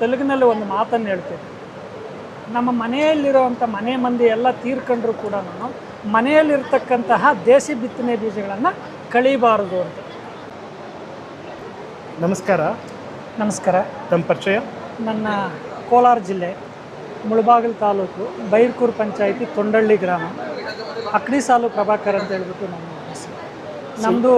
ತೆಲುಗಿನಲ್ಲಿ ಒಂದು ಮಾತನ್ನು ಹೇಳ್ತೀನಿ. ನಮ್ಮ ಮನೆಯಲ್ಲಿರುವಂಥ ಮನೆ ಮಂದಿ ಎಲ್ಲ ತೀರ್ಕೊಂಡ್ರು ಕೂಡ ನಾನು ಮನೆಯಲ್ಲಿರ್ತಕ್ಕಂತಹ ದೇಸಿ ಬಿತ್ತನೆ ಬೀಜಗಳನ್ನು ಕಳಿಬಾರದು ಅಂತ. ನಮಸ್ಕಾರ. ನಮಸ್ಕಾರ. ನಮ್ಮ ಪರಿಚಯ? ನನ್ನ ಕೋಲಾರ ಜಿಲ್ಲೆ ಮುಳಬಾಗಿಲು ತಾಲೂಕು ಬೈರ್ಕೂರು ಪಂಚಾಯಿತಿ ತೊಂಡಳ್ಳಿ ಗ್ರಾಮ. ಅಕ್ಡಿ ಸಾಲು ಪ್ರಭಾಕರ್ ಅಂತ ಹೇಳ್ಬಿಟ್ಟು ನಮ್ಮ ನಮ್ಮದು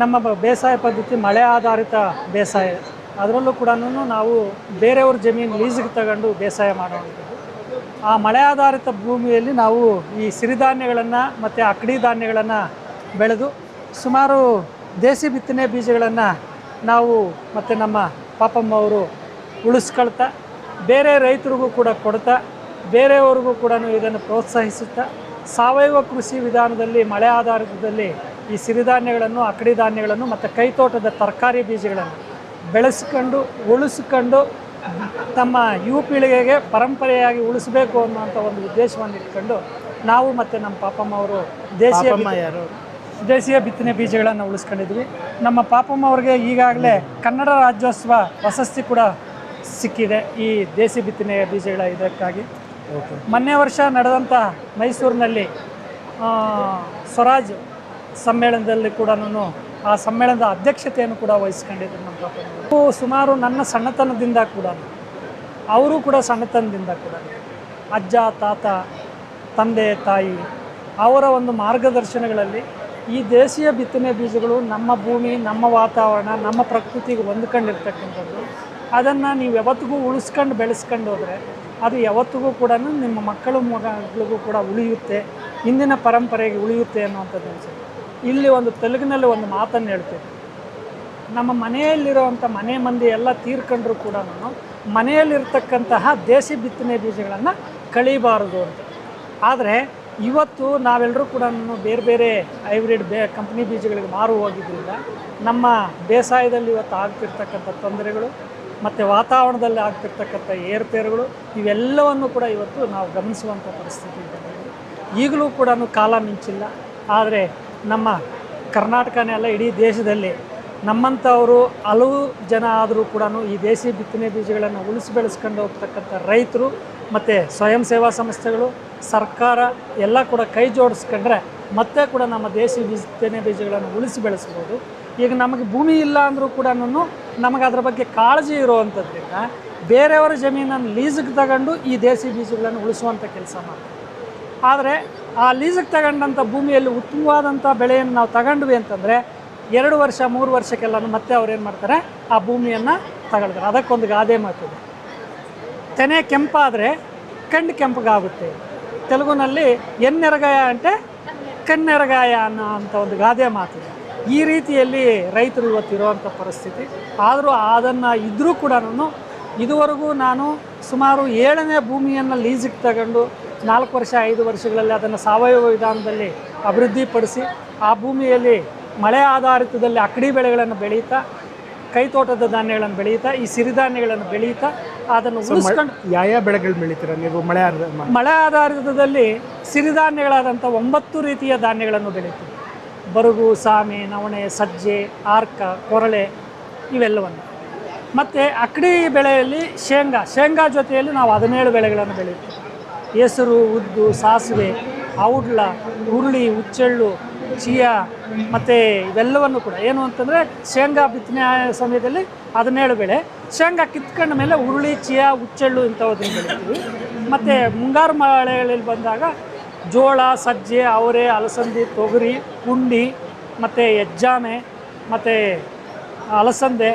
ನಮ್ಮ ಬೇಸಾಯ ಪದ್ಧತಿ ಮಳೆ ಆಧಾರಿತ ಬೇಸಾಯ. ಅದರಲ್ಲೂ ಕೂಡ ನಾವು ಬೇರೆಯವ್ರ ಜಮೀನು ಲೀಸಿಗೆ ತಗೊಂಡು ಬೇಸಾಯ ಮಾಡುವಂಥದ್ದು ಆ ಮಳೆ ಆಧಾರಿತ ಭೂಮಿಯಲ್ಲಿ ನಾವು ಈ ಸಿರಿಧಾನ್ಯಗಳನ್ನು ಮತ್ತು ಅಕ್ಕಡಿ ಧಾನ್ಯಗಳನ್ನು ಬೆಳೆದು ಸುಮಾರು ದೇಸಿ ಬಿತ್ತನೆ ಬೀಜಗಳನ್ನು ನಾವು ಮತ್ತು ನಮ್ಮ ಪಾಪಮ್ಮ ಅವರು ಉಳಿಸ್ಕೊಳ್ತಾ, ಬೇರೆ ರೈತರಿಗೂ ಕೂಡ ಕೊಡ್ತಾ, ಬೇರೆಯವ್ರಿಗೂ ಕೂಡ ಇದನ್ನು ಪ್ರೋತ್ಸಾಹಿಸುತ್ತಾ, ಸಾವಯವ ಕೃಷಿ ವಿಧಾನದಲ್ಲಿ, ಮಳೆ ಆಧಾರಿತದಲ್ಲಿ ಈ ಸಿರಿಧಾನ್ಯಗಳನ್ನು ಅಕ್ಕಡಿ ಧಾನ್ಯಗಳನ್ನು ಮತ್ತು ಕೈತೋಟದ ತರಕಾರಿ ಬೀಜಗಳನ್ನು ಬೆಳೆಸ್ಕೊಂಡು ಉಳಿಸ್ಕೊಂಡು ತಮ್ಮ ಯುವ ಪೀಳಿಗೆಗೆ ಪರಂಪರೆಯಾಗಿ ಉಳಿಸಬೇಕು ಅನ್ನುವಂಥ ಒಂದು ಉದ್ದೇಶವನ್ನು ಇಟ್ಕೊಂಡು ನಾವು ಮತ್ತು ನಮ್ಮ ಪಾಪಮ್ಮ ಅವರು ದೇಶೀಯ ಯಾರು? ದೇಶೀಯ ಬಿತ್ತನೆ ಬೀಜಗಳನ್ನು ಉಳಿಸ್ಕೊಂಡಿದ್ವಿ. ನಮ್ಮ ಪಾಪಮ್ಮ ಅವ್ರಿಗೆ ಈಗಾಗಲೇ ಕನ್ನಡ ರಾಜ್ಯೋತ್ಸವ ಪ್ರಶಸ್ತಿ ಕೂಡ ಸಿಕ್ಕಿದೆ ಈ ದೇಸಿ ಬಿತ್ತನೆ ಬೀಜಗಳ ಇದಕ್ಕಾಗಿ. ಮೊನ್ನೆ ವರ್ಷ ನಡೆದಂಥ ಮೈಸೂರಿನಲ್ಲಿ ಸ್ವರಾಜ್ ಸಮ್ಮೇಳನದಲ್ಲಿ ಕೂಡ ಆ ಸಮ್ಮೇಳನದ ಅಧ್ಯಕ್ಷತೆಯನ್ನು ಕೂಡ ವಹಿಸ್ಕೊಂಡಿದ್ರು ನಮ್ಮ ಪಾಪ ಸುಮಾರು ನನ್ನ ಸಣ್ಣತನದಿಂದ ಕೂಡ. ಅವರು ಕೂಡ ಸಣ್ಣತನದಿಂದ ಕೂಡ. ಅಜ್ಜ, ತಾತ, ತಂದೆ, ತಾಯಿ ಅವರ ಒಂದು ಮಾರ್ಗದರ್ಶನಗಳಲ್ಲಿ ಈ ದೇಶೀಯ ಬಿತ್ತನೆ ಬೀಜಗಳು ನಮ್ಮ ಭೂಮಿ, ನಮ್ಮ ವಾತಾವರಣ, ನಮ್ಮ ಪ್ರಕೃತಿಗೆ ಹೊಂದ್ಕೊಂಡಿರ್ತಕ್ಕಂಥದ್ದು. ಅದನ್ನು ನೀವು ಯಾವತ್ತಿಗೂ ಉಳಿಸ್ಕೊಂಡು ಬೆಳೆಸ್ಕೊಂಡು ಹೋದರೆ ಅದು ಯಾವತ್ತಿಗೂ ಕೂಡ ನಿಮ್ಮ ಮಕ್ಕಳು ಮಗಳಿಗೂ ಕೂಡ ಉಳಿಯುತ್ತೆ. ಇಂದಿನ ಪರಂಪರೆಗೆ ಉಳಿಯುತ್ತೆ ಅನ್ನುವಂಥದ್ದು ಅನ್ಸುತ್ತೆ. ಇಲ್ಲಿ ಒಂದು ತೆಲುಗಿನಲ್ಲಿ ಒಂದು ಮಾತನ್ನು ಹೇಳ್ತೀವಿ ನಮ್ಮ ಮನೆಯಲ್ಲಿರುವಂಥ ಮನೆ ಮಂದಿ ಎಲ್ಲ ತೀರ್ಕೊಂಡ್ರು ಕೂಡ ನಾನು, ಮನೆಯಲ್ಲಿರ್ತಕ್ಕಂತಹ ದೇಸಿ ಬಿತ್ತನೆ ಬೀಜಗಳನ್ನು ಕಳಿಬಾರದು ಅಂತ. ಆದರೆ ಇವತ್ತು ನಾವೆಲ್ಲರೂ ಕೂಡ ಬೇರೆ ಬೇರೆ ಹೈಬ್ರಿಡ್ ಬೇ ಕಂಪ್ನಿ ಬೀಜಗಳಿಗೆ ಮಾರು ಹೋಗಿದ್ದರಿಂದ ನಮ್ಮ ಬೇಸಾಯದಲ್ಲಿ ಇವತ್ತು ಆಗ್ತಿರ್ತಕ್ಕಂಥ ತೊಂದರೆಗಳು, ಮತ್ತು ವಾತಾವರಣದಲ್ಲಿ ಆಗ್ತಿರ್ತಕ್ಕಂಥ ಏರ್ಪೇರುಗಳು, ಇವೆಲ್ಲವನ್ನು ಕೂಡ ಇವತ್ತು ನಾವು ಗಮನಿಸುವಂಥ ಪರಿಸ್ಥಿತಿ ಇದೆ. ಈಗಲೂ ಕೂಡ ಕಾಲ ಮಿಂಚಿಲ್ಲ. ಆದರೆ ನಮ್ಮ ಕರ್ನಾಟಕನೇ ಅಲ್ಲ, ಇಡೀ ದೇಶದಲ್ಲಿ ನಮ್ಮಂಥವರು ಹಲವು ಜನ ಆದರೂ ಕೂಡ ಈ ದೇಸಿ ಬಿತ್ತನೆ ಬೀಜಗಳನ್ನು ಉಳಿಸಿ ಬೆಳೆಸ್ಕೊಂಡು ಹೋಗ್ತಕ್ಕಂಥ ರೈತರು ಮತ್ತು ಸ್ವಯಂ ಸೇವಾ ಸಂಸ್ಥೆಗಳು, ಸರ್ಕಾರ ಎಲ್ಲ ಕೂಡ ಕೈ ಜೋಡಿಸ್ಕೊಂಡ್ರೆ ಮತ್ತೆ ಕೂಡ ನಮ್ಮ ದೇಸಿ ಬಿತ್ತನೆ ಬೀಜಗಳನ್ನು ಉಳಿಸಿ ಬೆಳೆಸ್ಬೋದು. ಈಗ ನಮಗೆ ಭೂಮಿ ಇಲ್ಲ ಅಂದರೂ ಕೂಡ ನಮಗೆ ಅದರ ಬಗ್ಗೆ ಕಾಳಜಿ ಇರುವಂಥದ್ರಿಂದ ಬೇರೆಯವರ ಜಮೀನನ್ನು ಲೀಸಿಗೆ ತಗೊಂಡು ಈ ದೇಸಿ ಬೀಜಗಳನ್ನು ಉಳಿಸುವಂಥ ಕೆಲಸ ಮಾಡ್ತಾರೆ ಆದರೆ ಆ ಲೀಸಿಗೆ ತಗೊಂಡಂಥ ಭೂಮಿಯಲ್ಲಿ ಉತ್ತಮವಾದಂಥ ಬೆಳೆಯನ್ನು ನಾವು ತಗೊಂಡ್ವಿ ಅಂತಂದರೆ ಎರಡು ವರ್ಷ, ಮೂರು ವರ್ಷಕ್ಕೆಲ್ಲ ಮತ್ತೆ ಅವ್ರು ಏನು ಮಾಡ್ತಾರೆ? ಆ ಭೂಮಿಯನ್ನು ತಗೊಳ್ತಾರೆ. ಅದಕ್ಕೊಂದು ಗಾದೆ ಮಾತಿದೆ ತೆನೆ ಕೆಂಪಾದರೆ ಕಣ್ಣು ಕೆಂಪಗಾಗುತ್ತೆ. ತೆಲುಗುನಲ್ಲಿ ಎನ್ನೆರಗಾಯ ಅಂತೆ ಕಣ್ಣೆರಗಾಯ ಅನ್ನೋ ಅಂಥ ಒಂದು ಗಾದೆ ಮಾತಿದೆ ಈ ರೀತಿಯಲ್ಲಿ ರೈತರು ಇವತ್ತು ಇರುವಂಥ ಪರಿಸ್ಥಿತಿ. ಆದರೂ ಅದನ್ನು ಇದ್ದರೂ ಕೂಡ ನಾನು ಇದುವರೆಗೂ ನಾನು ಸುಮಾರು ಏಳನೇ ಭೂಮಿಯನ್ನು ಲೀಸಿಗೆ ತಗೊಂಡು ನಾಲ್ಕು ವರ್ಷ ಐದು ವರ್ಷಗಳಲ್ಲಿ ಅದನ್ನು ಸಾವಯವ ವಿಧಾನದಲ್ಲಿ ಅಭಿವೃದ್ಧಿಪಡಿಸಿ ಆ ಭೂಮಿಯಲ್ಲಿ ಮಳೆ ಆಧಾರಿತದಲ್ಲಿ ಅಕ್ಕಡಿ ಬೆಳೆಗಳನ್ನು ಬೆಳೀತಾ ಕೈತೋಟದ ಧಾನ್ಯಗಳನ್ನು ಬೆಳೀತಾ ಈ ಸಿರಿಧಾನ್ಯಗಳನ್ನು ಬೆಳೀತಾ ಅದನ್ನು ಉಳಿಸ್ಕೊಂಡು ಯಾವ ಬೆಳೆಗಳು ಬೆಳೀತೀರ ನೀವು ಮಳೆ ಮಳೆ ಆಧಾರಿತದಲ್ಲಿ ಸಿರಿಧಾನ್ಯಗಳಾದಂಥ ಒಂಬತ್ತು ರೀತಿಯ ಧಾನ್ಯಗಳನ್ನು ಬೆಳೀತೀವಿ ಬರುಗು ಸಾಮೆ ನವಣೆ ಸಜ್ಜೆ ಆರ್ಕ ಕೊರಳೆ ಇವೆಲ್ಲವನ್ನು. ಮತ್ತು ಅಕ್ಕಡಿ ಬೆಳೆಯಲ್ಲಿ ಶೇಂಗಾ ಶೇಂಗಾ ಜೊತೆಯಲ್ಲಿ ನಾವು ಹದಿನೇಳು ಬೆಳೆಗಳನ್ನು ಬೆಳೆಯುತ್ತೀವಿ. ಹೆಸರು, ಉದ್ದು, ಸಾಸಿವೆ, ಔಡ್ಲ, ಹುರುಳಿ, ಹುಚ್ಚೆಳ್ಳು, ಚಿಯಾ ಮತ್ತು ಇವೆಲ್ಲವನ್ನು ಕೂಡ. ಏನು ಅಂತಂದರೆ ಶೇಂಗಾ ಬಿತ್ತನೆ ಸಮಯದಲ್ಲಿ ಹದಿನೇಳು ಬೆಳೆ. ಶೇಂಗಾ ಕಿತ್ಕೊಂಡ ಮೇಲೆ ಹುರುಳಿ, ಚಿಯಾ, ಹುಚ್ಚೆಳ್ಳು ಇಂಥವುದನ್ನು ಬೆಳಿತೀವಿ. ಮತ್ತು ಮುಂಗಾರು ಮಳೆಗಳಲ್ಲಿ ಬಂದಾಗ ಜೋಳ, ಸಜ್ಜೆ, ಅವರೆ, ಅಲಸಂದಿ, ತೊಗರಿ ಪುಂಡಿ ಮತ್ತು ಹೆಜ್ಜಾಮೆ ಮತ್ತು ಅಲಸಂದೆ,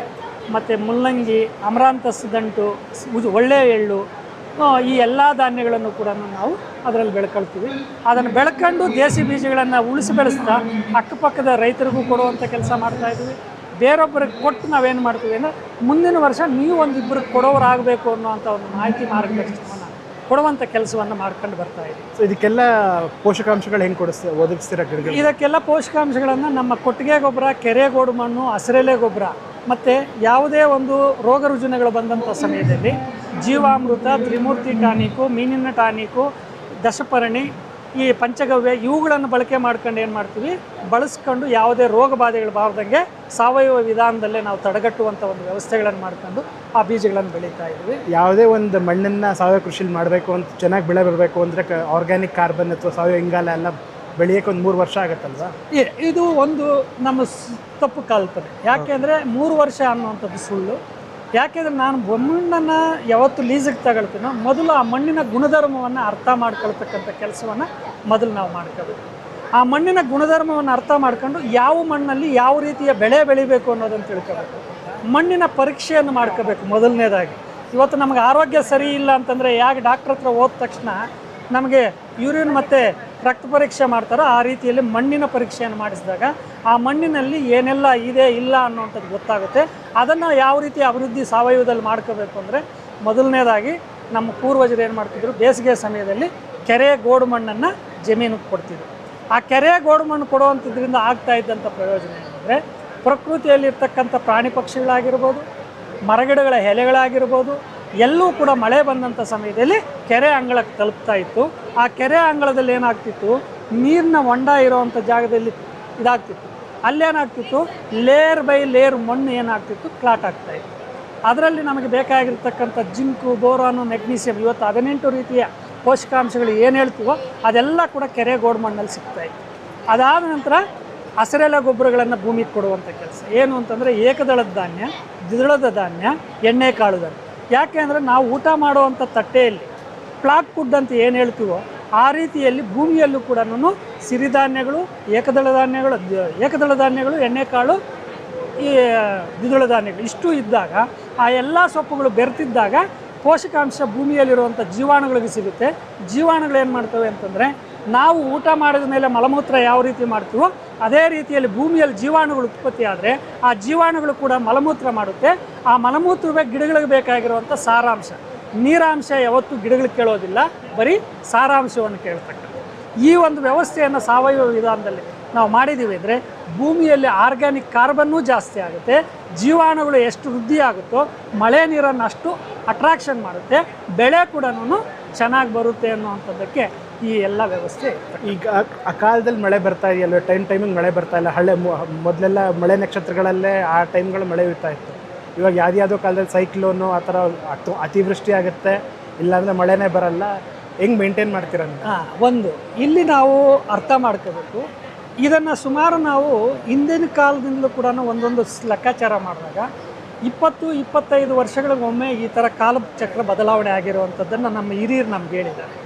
ಮತ್ತು ಮುಲ್ಲಂಗಿ, ಅಮರಾಂತಸ್ ದಂಟು ಒಳ್ಳೆಯ ಒಳ್ಳೆ ಎಳ್ಳು ಈ ಎಲ್ಲ ಧಾನ್ಯಗಳನ್ನು ಕೂಡ ನಾವು ಅದರಲ್ಲಿ ಬೆಳ್ಕೊಳ್ತೀವಿ. ಅದನ್ನು ಬೆಳ್ಕೊಂಡು ದೇಸಿ ಬೀಜಗಳನ್ನು ಉಳಿಸಿ ಬೆಳೆಸ್ತಾ ಅಕ್ಕಪಕ್ಕದ ರೈತರಿಗೂ ಕೊಡುವಂಥ ಕೆಲಸ ಮಾಡ್ತಾ ಇದ್ದೀವಿ. ಬೇರೊಬ್ಬರಿಗೆ ಕೊಟ್ಟು ನಾವೇನು ಮಾಡ್ತೀವಿ ಅಂದರೆ ಮುಂದಿನ ವರ್ಷ ನೀವು ಒಂದು ಇಬ್ಬರಿಗೆ ಕೊಡೋರಾಗಬೇಕು ಅನ್ನೋವಂಥ ಒಂದು ಮಾಹಿತಿ ಮಾರ್ಗದರ್ಶನವನ್ನು ಕೊಡುವಂಥ ಕೆಲಸವನ್ನು ಮಾಡ್ಕೊಂಡು ಬರ್ತಾ ಇದ್ದೀವಿ. ಸೊ ಇದಕ್ಕೆಲ್ಲ ಪೋಷಕಾಂಶಗಳು ಹೆಂಗೆ ಕೊಡಿಸ್ತೀವಿ ಒದಗಿಸ್ತೀರಾ ಗಿಡಗಳು ಇದಕ್ಕೆಲ್ಲ ಪೋಷಕಾಂಶಗಳನ್ನು ನಮ್ಮ ಕೊಟ್ಟಿಗೆ ಗೊಬ್ಬರ ಕೆರೆಗೋಡು ಮಣ್ಣು ಹಸಿರೆಲೆ ಗೊಬ್ಬರ ಮತ್ತು ಯಾವುದೇ ಒಂದು ರೋಗ ರುಜಿನಗಳು ಬಂದಂಥ ಸಮಯದಲ್ಲಿ ಜೀವಾಮೃತ ತ್ರಿಮೂರ್ತಿ ಟಾನಿಕು ಮೀನಿನ ಟಾನಿಕು ದಶಪರ್ಣಿ ಈ ಪಂಚಗವ್ಯ ಇವುಗಳನ್ನು ಬಳಕೆ ಮಾಡ್ಕೊಂಡು ಏನು ಮಾಡ್ತೀವಿ? ಬಳಸ್ಕೊಂಡು ಯಾವುದೇ ರೋಗ ಬಾಧೆಗಳು ಬಾರ್ದಂಗೆ ಸಾವಯವ ವಿಧಾನದಲ್ಲೇ ನಾವು ತಡೆಗಟ್ಟುವಂಥ ಒಂದು ವ್ಯವಸ್ಥೆಗಳನ್ನು ಮಾಡ್ಕೊಂಡು ಆ ಬೀಜಗಳನ್ನು ಬೆಳೀತಾ ಇದ್ದೀವಿ. ಯಾವುದೇ ಒಂದು ಮಣ್ಣನ್ನು ಸಾವಯವ ಕೃಷಿಲಿ ಮಾಡಬೇಕು ಅಂತ ಚೆನ್ನಾಗಿ ಬೆಳೆ ಬರಬೇಕು ಅಂದರೆ ಆರ್ಗ್ಯಾನಿಕ್ ಕಾರ್ಬನ್ ಅಥವಾ ಸಾವಯವ ಇಂಗಾಲ ಎಲ್ಲ ಬೆಳೆಯೋಕೆ ಒಂದು ಮೂರು ವರ್ಷ ಆಗುತ್ತಲ್ವಾ? ಇದು ಒಂದು ನಮ್ಮ ತಪ್ಪು ಕಲ್ಪನೆ. ಯಾಕೆಂದರೆ ಮೂರು ವರ್ಷ ಅನ್ನುವಂಥದ್ದು ಸುಳ್ಳು. ಯಾಕೆಂದರೆ ನಾನು ಮಣ್ಣನ್ನು ಯಾವತ್ತು ಲೀಸಿಗೆ ತಗೊಳ್ತೀನೋ, ಮೊದಲು ಆ ಮಣ್ಣಿನ ಗುಣಧರ್ಮವನ್ನು ಅರ್ಥ ಮಾಡ್ಕೊಳ್ತಕ್ಕಂಥ ಕೆಲಸವನ್ನು ಮೊದಲು ನಾವು ಮಾಡ್ಕೋಬೇಕು ಆ ಮಣ್ಣಿನ ಗುಣಧರ್ಮವನ್ನು ಅರ್ಥ ಮಾಡ್ಕೊಂಡು ಯಾವ ಮಣ್ಣಲ್ಲಿ ಯಾವ ರೀತಿಯ ಬೆಳೆ ಬೆಳಿಬೇಕು ಅನ್ನೋದನ್ನು ತಿಳ್ಕೋಬೇಕು ಮಣ್ಣಿನ ಪರೀಕ್ಷೆಯನ್ನು ಮಾಡ್ಕೋಬೇಕು ಮೊದಲನೇದಾಗಿ. ಇವತ್ತು ನಮಗೆ ಆರೋಗ್ಯ ಸರಿ ಇಲ್ಲ ಅಂತಂದರೆ ಯಾಕೆ ಡಾಕ್ಟ್ರ್ ಹತ್ರ ಹೋದ ತಕ್ಷಣ ನಮಗೆ ಯೂರಿನ್ ಮತ್ತು ರಕ್ತ ಪರೀಕ್ಷೆ ಮಾಡ್ತಾರೋ ಆ ರೀತಿಯಲ್ಲಿ ಮಣ್ಣಿನ ಪರೀಕ್ಷೆಯನ್ನು ಮಾಡಿಸಿದಾಗ ಆ ಮಣ್ಣಿನಲ್ಲಿ ಏನೆಲ್ಲ ಇದೆ, ಇಲ್ಲ ಅನ್ನುವಂಥದ್ದು ಗೊತ್ತಾಗುತ್ತೆ. ಅದನ್ನು ಯಾವ ರೀತಿ ಅಭಿವೃದ್ಧಿ ಸಾವಯವದಲ್ಲಿ ಮಾಡ್ಕೋಬೇಕು ಅಂದರೆ ಮೊದಲನೇದಾಗಿ ನಮ್ಮ ಪೂರ್ವಜರು ಏನು ಮಾಡ್ತಿದ್ರು? ಬೇಸಿಗೆ ಸಮಯದಲ್ಲಿ ಕೆರೆ ಗೋಡು ಮಣ್ಣನ್ನು ಜಮೀನಿಗೆ ಕೊಡ್ತಿದ್ರು. ಆ ಕೆರೆ ಗೋಡು ಮಣ್ಣು ಕೊಡುವಂಥದ್ರಿಂದ ಆಗ್ತಾ ಇದ್ದಂಥ ಪ್ರಯೋಜನ ಏನಂದರೆ ಪ್ರಕೃತಿಯಲ್ಲಿರ್ತಕ್ಕಂಥ ಪ್ರಾಣಿ ಪಕ್ಷಿಗಳಾಗಿರ್ಬೋದು, ಮರಗಿಡಗಳ ಎಲೆಗಳಾಗಿರ್ಬೋದು, ಎಲ್ಲೂ ಕೂಡ ಮಳೆ ಬಂದಂಥ ಸಮಯದಲ್ಲಿ ಕೆರೆ ಅಂಗಳಕ್ಕೆ ತಲುಪ್ತಾ ಇತ್ತು. ಆ ಕೆರೆ ಅಂಗಳದಲ್ಲಿ ಏನಾಗ್ತಿತ್ತು? ನೀರಿನ ಹೊಂಡ ಇರೋವಂಥ ಜಾಗದಲ್ಲಿ ಇದಾಗ್ತಿತ್ತು. ಅಲ್ಲೇನಾಗ್ತಿತ್ತು? ಲೇಯರ್ ಬೈ ಲೇಯರ್ ಮಣ್ಣು ಏನಾಗ್ತಿತ್ತು? ಕ್ಲಾಟ್ ಆಗ್ತಾ ಇತ್ತು. ಅದರಲ್ಲಿ ನಮಗೆ ಬೇಕಾಗಿರ್ತಕ್ಕಂಥ ಜಿಂಕು, ಬೋರಾನು ಮೆಗ್ನೀಷಿಯಂ ಇವತ್ತು ಹದಿನೆಂಟು ರೀತಿಯ ಪೋಷಕಾಂಶಗಳು ಏನು ಹೇಳ್ತೀವೋ ಅದೆಲ್ಲ ಕೂಡ ಕೆರೆ ಗೋಡು ಮಣ್ಣಲ್ಲಿ ಸಿಗ್ತಾ ಇತ್ತು. ಅದಾದ ನಂತರ ಹಸಿರೆಲೆ ಗೊಬ್ಬರಗಳನ್ನು ಭೂಮಿಗೆ ಕೊಡುವಂಥ ಕೆಲಸ. ಏನು ಅಂತಂದರೆ ಏಕದಳದ ಧಾನ್ಯ, ದ್ವಿದಳದ ಧಾನ್ಯ, ಎಣ್ಣೆ ಕಾಳು ಧಾನ್ಯ ಯಾಕೆ ಅಂದರೆ ನಾವು ಊಟ ಮಾಡುವಂಥ ತಟ್ಟೆಯಲ್ಲಿ ಪ್ಲಾಟ್ ಫುಡ್ ಅಂತ ಏನು ಹೇಳ್ತೀವೋ ಆ ರೀತಿಯಲ್ಲಿ ಭೂಮಿಯಲ್ಲೂ ಕೂಡ ಸಿರಿಧಾನ್ಯಗಳು, ಏಕದಳ ಧಾನ್ಯಗಳು ಏಕದಳ ಧಾನ್ಯಗಳು, ಎಣ್ಣೆಕಾಳು, ಈ, ದ್ವಿದಳ ಧಾನ್ಯಗಳು ಇಷ್ಟು ಇದ್ದಾಗ, ಆ ಎಲ್ಲ ಸೊಪ್ಪುಗಳು ಬೆರೆತಿದ್ದಾಗ ಪೋಷಕಾಂಶ ಭೂಮಿಯಲ್ಲಿರುವಂಥ ಜೀವಾಣುಗಳಿಗೆ ಸಿಗುತ್ತೆ. ಜೀವಾಣುಗಳು ಏನು ಮಾಡ್ತವೆ ಅಂತಂದರೆ ನಾವು ಊಟ ಮಾಡಿದ ಮೇಲೆ ಮಲಮೂತ್ರ ಯಾವ ರೀತಿ ಮಾಡ್ತೀವೋ ಅದೇ ರೀತಿಯಲ್ಲಿ ಭೂಮಿಯಲ್ಲಿ ಜೀವಾಣುಗಳು ಉತ್ಪತ್ತಿ ಆದರೆ ಆ ಜೀವಾಣುಗಳು ಕೂಡ ಮಲಮೂತ್ರ ಮಾಡುತ್ತೆ. ಆ ಮಲಮೂತ್ರವೇ ಗಿಡಗಳಿಗೆ ಬೇಕಾಗಿರುವಂಥ ಸಾರಾಂಶ. ನೀರಾಂಶ ಯಾವತ್ತೂ ಗಿಡಗಳು ಕೇಳೋದಿಲ್ಲ, ಬರೀ ಸಾರಾಂಶವನ್ನು ಕೇಳ್ತಕ್ಕಂಥ ಈ ಒಂದು ವ್ಯವಸ್ಥೆಯನ್ನು ಸಾವಯವ ವಿಧಾನದಲ್ಲಿ ನಾವು ಮಾಡಿದ್ದೀವಿ ಅಂದರೆ ಭೂಮಿಯಲ್ಲಿ ಆರ್ಗ್ಯಾನಿಕ್ ಕಾರ್ಬನ್ನೂ ಜಾಸ್ತಿ ಆಗುತ್ತೆ, ಜೀವಾಣುಗಳು ಎಷ್ಟು ವೃದ್ಧಿ ಆಗುತ್ತೋ ಮಳೆ ನೀರನ್ನು ಅಷ್ಟು ಅಟ್ರಾಕ್ಷನ್ ಮಾಡುತ್ತೆ, ಬೆಳೆ ಕೂಡ ಚೆನ್ನಾಗಿ ಬರುತ್ತೆ ಅನ್ನುವಂಥದ್ದಕ್ಕೆ ಈ ಎಲ್ಲ ವ್ಯವಸ್ಥೆ ಈಗ ಆ- ಕಾಲದಲ್ಲಿ ಮಳೆ ಬರ್ತಾ ಇದೆಯಲ್ಲ ಟೈಮ್ ಟೈಮಿಗೆ ಮಳೆ ಬರ್ತಾ ಇಲ್ಲ. ಹಳೆ ಮೊದಲೆಲ್ಲ ಮಳೆ ನಕ್ಷತ್ರಗಳಲ್ಲೇ ಆ ಟೈಮ್ಗಳು ಮಳೆ ಇರ್ತಾ ಇತ್ತು. ಇವಾಗ ಯಾವ್ದಾದ್ರು ಯಾವುದೋ ಕಾಲದಲ್ಲಿ ಸೈಕ್ಲೋನು ಆ ಥರ ಅತು- ಅತಿವೃಷ್ಟಿ ಆಗುತ್ತೆ, ಇಲ್ಲಾಂದರೆ ಮಳೆನೇ ಬರಲ್ಲ, ಹೆಂಗೆ ಮೇಂಟೈನ್ ಮಾಡ್ತೀರ ಒಂದು, ಇಲ್ಲಿ ನಾವು ಅರ್ಥ ಮಾಡ್ಕೋಬೇಕು. ಇದನ್ನು ಸುಮಾರು ನಾವು ಹಿಂದಿನ ಕಾಲದಿಂದಲೂ ಕೂಡ ಒಂದೊಂದು ಲೆಕ್ಕಾಚಾರ ಮಾಡಿದಾಗ, ಇಪ್ಪತ್ತು, ಇಪ್ಪತ್ತೈದು ವರ್ಷಗಳಿಗೊಮ್ಮೆ ಈ ಥರ ಕಾಲ ಚಕ್ರ ಬದಲಾವಣೆ ಆಗಿರುವಂಥದ್ದನ್ನು ನಮ್ಮ ಹಿರಿಯರು ನಮ್ಗೆ ಹೇಳಿದ್ದಾರೆ.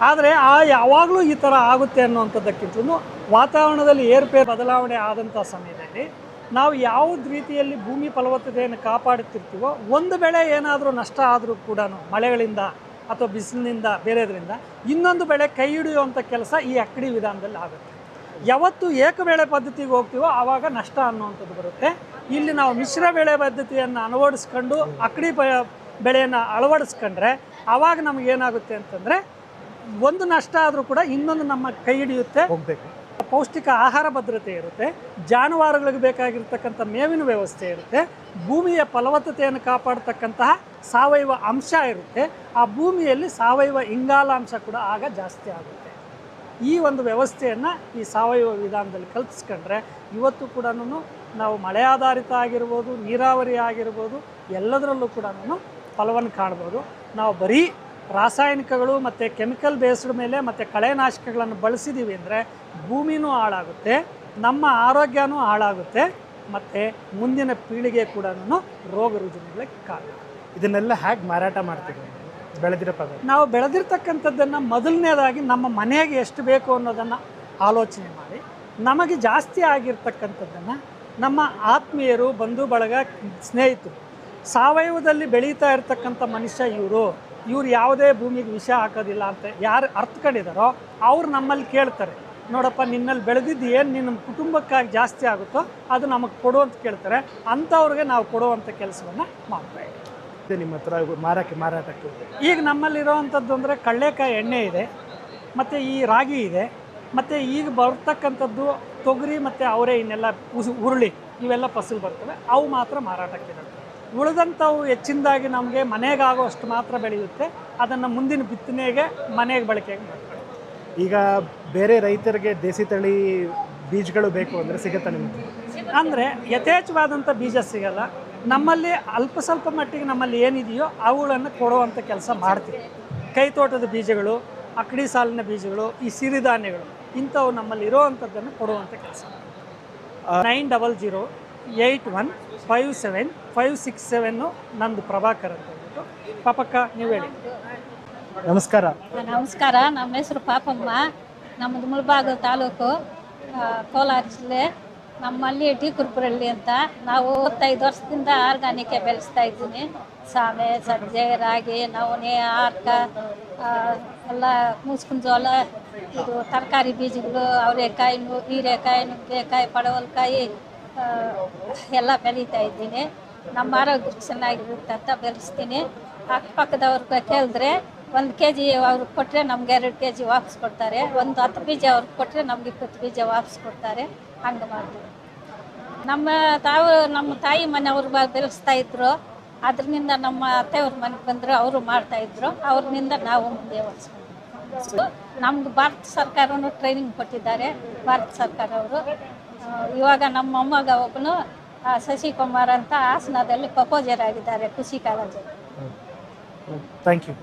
ಆದರೆ ಆ ಯಾವಾಗಲೂ ಈ ಥರ ಆಗುತ್ತೆ ಅನ್ನುವಂಥದ್ದಕ್ಕಿಂತಲೂ ವಾತಾವರಣದಲ್ಲಿ ಏರ್ಪೇರ್ ಬದಲಾವಣೆ ಆದಂಥ ಸಮಯದಲ್ಲಿ ನಾವು ಯಾವ್ದು ರೀತಿಯಲ್ಲಿ ಭೂಮಿ ಫಲವತ್ತತೆಯನ್ನು ಕಾಪಾಡುತ್ತಿರ್ತೀವೋ, ಒಂದು ಬೆಳೆ ಏನಾದರೂ ನಷ್ಟ ಆದರೂ ಕೂಡ ಮಳೆಗಳಿಂದ ಅಥವಾ ಬಿಸಿಲಿನಿಂದ ಬೇರೆದ್ರಿಂದ ಇನ್ನೊಂದು ಬೆಳೆ ಕೈ ಹಿಡಿಯುವಂಥ ಕೆಲಸ ಈ ಅಕ್ಕಡಿ ವಿಧಾನದಲ್ಲಿ ಆಗುತ್ತೆ. ಯಾವತ್ತು ಏಕ ಬೆಳೆ ಪದ್ಧತಿಗೆ ಹೋಗ್ತೀವೋ ಆವಾಗ ನಷ್ಟ ಅನ್ನುವಂಥದ್ದು ಬರುತ್ತೆ. ಇಲ್ಲಿ ನಾವು ಮಿಶ್ರ ಬೆಳೆ ಪದ್ಧತಿಯನ್ನು ಅಳವಡಿಸ್ಕೊಂಡು ಅಕ್ಕಡಿ ಬೆಳೆಯನ್ನು ಅಳವಡಿಸ್ಕೊಂಡ್ರೆ ಆವಾಗ ನಮಗೇನಾಗುತ್ತೆ ಅಂತಂದರೆ, ಒಂದು ನಷ್ಟ ಆದರೂ ಕೂಡ ಇನ್ನೊಂದು ನಮ್ಮ ಕೈ ಹಿಡಿಯುತ್ತೆ. ಹೋಗಬೇಕು. ಪೌಷ್ಟಿಕ ಆಹಾರ ಭದ್ರತೆ ಇರುತ್ತೆ, ಜಾನುವಾರುಗಳಿಗೆ ಬೇಕಾಗಿರ್ತಕ್ಕಂಥ ಮೇವಿನ ವ್ಯವಸ್ಥೆ ಇರುತ್ತೆ, ಭೂಮಿಯ ಫಲವತ್ತತೆಯನ್ನು ಕಾಪಾಡತಕ್ಕಂತಹ ಸಾವಯವ ಅಂಶ ಇರುತ್ತೆ, ಆ ಭೂಮಿಯಲ್ಲಿ ಸಾವಯವ ಇಂಗಾಲಾಂಶ ಕೂಡ ಆಗ ಜಾಸ್ತಿ ಆಗುತ್ತೆ. ಈ ಒಂದು ವ್ಯವಸ್ಥೆಯನ್ನು ಈ ಸಾವಯವ ವಿಧಾನದಲ್ಲಿ ಕಲ್ಪಿಸ್ಕೊಂಡ್ರೆ ಇವತ್ತು ಕೂಡ ನಾವು ಮಳೆ ಆಧಾರಿತ ಆಗಿರ್ಬೋದು, ನೀರಾವರಿ ಆಗಿರ್ಬೋದು, ಎಲ್ಲದರಲ್ಲೂ ಕೂಡ ಫಲವನ್ನು ಕಾಣ್ಬೋದು. ನಾವು ಬರೀ ರಾಸಾಯನಿಕಗಳು ಮತ್ತು ಕೆಮಿಕಲ್ ಬೇಸ್ಡ್ ಮೇಲೆ ಮತ್ತು ಕಳೆನಾಶಕಗಳನ್ನು ಬಳಸಿದ್ದೀವಿ ಅಂದರೆ ಭೂಮಿನೂ ಹಾಳಾಗುತ್ತೆ ನಮ್ಮ ಆರೋಗ್ಯನೂ ಹಾಳಾಗುತ್ತೆ ಮತ್ತು ಮುಂದಿನ ಪೀಳಿಗೆ ಕೂಡ ರೋಗ ರುಜಿನಗಳಿಗೆ ಕಾರಣ. ಇದನ್ನೆಲ್ಲ ಹೇಗೆ ಮಾರಾಟ ಮಾಡ್ತೀವಿ ಬೆಳೆದಿರೋ ಪದ ನಾವು ಬೆಳೆದಿರ್ತಕ್ಕಂಥದ್ದನ್ನು ಮೊದಲನೇದಾಗಿ ನಮ್ಮ ಮನೆಗೆ ಎಷ್ಟು ಬೇಕು ಅನ್ನೋದನ್ನು ಆಲೋಚನೆ ಮಾಡಿ ನಮಗೆ ಜಾಸ್ತಿ ಆಗಿರ್ತಕ್ಕಂಥದ್ದನ್ನು ನಮ್ಮ ಆತ್ಮೀಯರು ಬಂಧು ಬಳಗ ಸ್ನೇಹಿತರು ಸಾವಯವದಲ್ಲಿ ಬೆಳೀತಾ ಇರ್ತಕ್ಕಂಥ ಮನುಷ್ಯ ಇವರು ಇವ್ರು ಯಾವುದೇ ಭೂಮಿಗೆ ವಿಷ ಹಾಕೋದಿಲ್ಲ ಅಂತ ಯಾರು ಅರ್ಥಕೊಂಡಿದ್ದಾರೋ ಅವ್ರು ನಮ್ಮಲ್ಲಿ ಕೇಳ್ತಾರೆ. ನೋಡಪ್ಪ ನಿನ್ನಲ್ಲಿ ಬೆಳೆದಿದ್ದು ಏನು ನಿನ್ನ ಕುಟುಂಬಕ್ಕಾಗಿ ಜಾಸ್ತಿ ಆಗುತ್ತೋ ಅದು ನಮಗೆ ಕೊಡು ಅಂತ ಕೇಳ್ತಾರೆ. ಅಂಥವ್ರಿಗೆ ನಾವು ಕೊಡುವಂಥ ಕೆಲಸವನ್ನು ಮಾಡ್ತಾ ಇದ್ದೀವಿ. ಇದೆ ನಿಮ್ಮ ಹತ್ರ ಮಾರಕ್ಕೆ ಮಾರಾಟಕ್ಕೆ ಈಗ ನಮ್ಮಲ್ಲಿರೋವಂಥದ್ದು ಅಂದರೆ ಕಡಲೆಕಾಯಿ ಎಣ್ಣೆ ಇದೆ ಮತ್ತು ಈ ರಾಗಿ ಇದೆ ಮತ್ತು ಈಗ ಬರ್ತಕ್ಕಂಥದ್ದು ತೊಗರಿ ಮತ್ತು ಅವರೇ ಇನ್ನೆಲ್ಲ ಉಸು ಉರುಳಿ ಇವೆಲ್ಲ ಫಸಲು ಬರ್ತವೆ. ಅವು ಮಾತ್ರ ಮಾರಾಟಕ್ಕಿರುತ್ತೆ ಉಳಿದಂಥವು ಹೆಚ್ಚಿನದಾಗಿ ನಮಗೆ ಮನೆಗಾಗುವಷ್ಟು ಮಾತ್ರ ಬೆಳೆಯುತ್ತೆ. ಅದನ್ನು ಮುಂದಿನ ಬಿತ್ತನೆಗೆ ಮನೆಗೆ ಬಳಕೆಗೆ ಮಾಡ್ತಾರೆ ಈಗ ಬೇರೆ ರೈತರಿಗೆ ದೇಸಿ ತಳಿ ಬೀಜಗಳು ಬೇಕು ಅಂದರೆ ಸಿಗುತ್ತಾ ನಿಮಗೆ? ಅಂದರೆ ಯಥೇಚ್ಛವಾದಂಥ ಬೀಜ ಸಿಗಲ್ಲ. ನಮ್ಮಲ್ಲಿ ಅಲ್ಪ ಸ್ವಲ್ಪ ಮಟ್ಟಿಗೆ ನಮ್ಮಲ್ಲಿ ಏನಿದೆಯೋ ಅವುಗಳನ್ನು ಕೊಡುವಂಥ ಕೆಲಸ ಮಾಡ್ತೀವಿ. ಕೈ ತೋಟದ ಬೀಜಗಳು ಅಕ್ಕಡಿ ಸಾಲಿನ ಬೀಜಗಳು ಈ ಸಿರಿಧಾನ್ಯಗಳು ಇಂಥವು ನಮ್ಮಲ್ಲಿ ಇರೋವಂಥದ್ದನ್ನು ಕೊಡುವಂಥ ಕೆಲಸ. Nine double zero eight one five seven five six seven ನಂದು ಪ್ರಭಾಕರ್ ಅಂತ ಹೇಳ್ಬಿಟ್ಟು. ಪಾಪಕ್ಕ ನೀವು ಹೇಳಿ. ನಮಸ್ಕಾರ. ನಮಸ್ಕಾರ. ನಮ್ಮ ಹೆಸರು ಪಾಪಮ್ಮ. ನಮ್ಮದು ಮುಳಬಾಗ ತಾಲೂಕು ಕೋಲಾರ ಜಿಲ್ಲೆ. ನಮ್ಮಲ್ಲಿ ಟಿ ಕುರುಪುರಳ್ಳಿ ಅಂತ. ನಾವು ಐದು ವರ್ಷದಿಂದ ಆರ್ಗಾನಿಕೆ ಬೆಳೆಸ್ತಾ ಇದ್ದೀನಿ. ಸಾಮೆ ಸಜ್ಜೆ ರಾಗಿ ನವಣೆ ಆರ್ಕ ಎಲ್ಲ ಮುಸ್ಕಿನ ಜೋಳ ಇದು ತರಕಾರಿ ಬೀಜಗಳು ಅವರೇಕಾಯಿ ನು- ಹೀರೆಕಾಯಿ ನುಗ್ಗೆಕಾಯಿ ಪಡವಲಕಾಯಿ ಎಲ್ಲ ಬೆಳೀತಾ ಇದ್ದೀನಿ. ನಮ್ಮ ಆರೋಗ್ಯ ಚೆನ್ನಾಗಿರುತ್ತೆ ಅಂತ ಬೆಳೆಸ್ತೀನಿ. ಅಕ್ಕಪಕ್ಕದವ್ರಿಗೆ ಕೇಳಿದ್ರೆ ಒಂದು ಕೆ ಜಿ ಅವ್ರಿಗೆ ಕೊಟ್ಟರೆ ನಮ್ಗೆ ಎರಡು ಕೆ ಜಿ ವಾಪಸ್ ಕೊಡ್ತಾರೆ. ಒಂದು ಹತ್ತು ಬೀಜ ಅವ್ರಿಗೆ ಕೊಟ್ಟರೆ ನಮ್ಗೆ ಇಪ್ಪತ್ತು ಬೀಜ ವಾಪಸ್ ಕೊಡ್ತಾರೆ. ಹಂಗೆ ಮಾಡ್ತೀವಿ. ನಮ್ಮ ತಾವು, ನಮ್ಮ ತಾಯಿ ಮನೆಯವ್ರು ಬೆಳೆಸ್ತಾ ಇದ್ರು. ಅದರಿಂದ ನಮ್ಮ ಅತ್ತೆಯವ್ರ ಮನೆಗೆ ಬಂದರು, ಅವರು ಮಾಡ್ತಾಯಿದ್ರು ಅವ್ರನಿಂದ ನಾವು ಮುಂದೆ ಹೊರ್ಸ್ಕೊಂಡು ನಮ್ಗೆ ಭಾರತ ಸರ್ಕಾರವೂ ಟ್ರೈನಿಂಗ್ ಕೊಟ್ಟಿದ್ದಾರೆ, ಭಾರತ ಸರ್ಕಾರ ಅವರು ಇವಾಗ ನಮ್ಮ ಮೊಮ್ಮಗ ಒಬ್ಬನು ಶಶಿಕುಮಾರ್ ಅಂತ ಹಾಸನದಲ್ಲಿ ಪ್ರಪೋಸರ್ ಆಗಿದ್ದಾರೆ ಖುಷಿ ಕಾಲೇಜಲ್ಲಿ. Thank you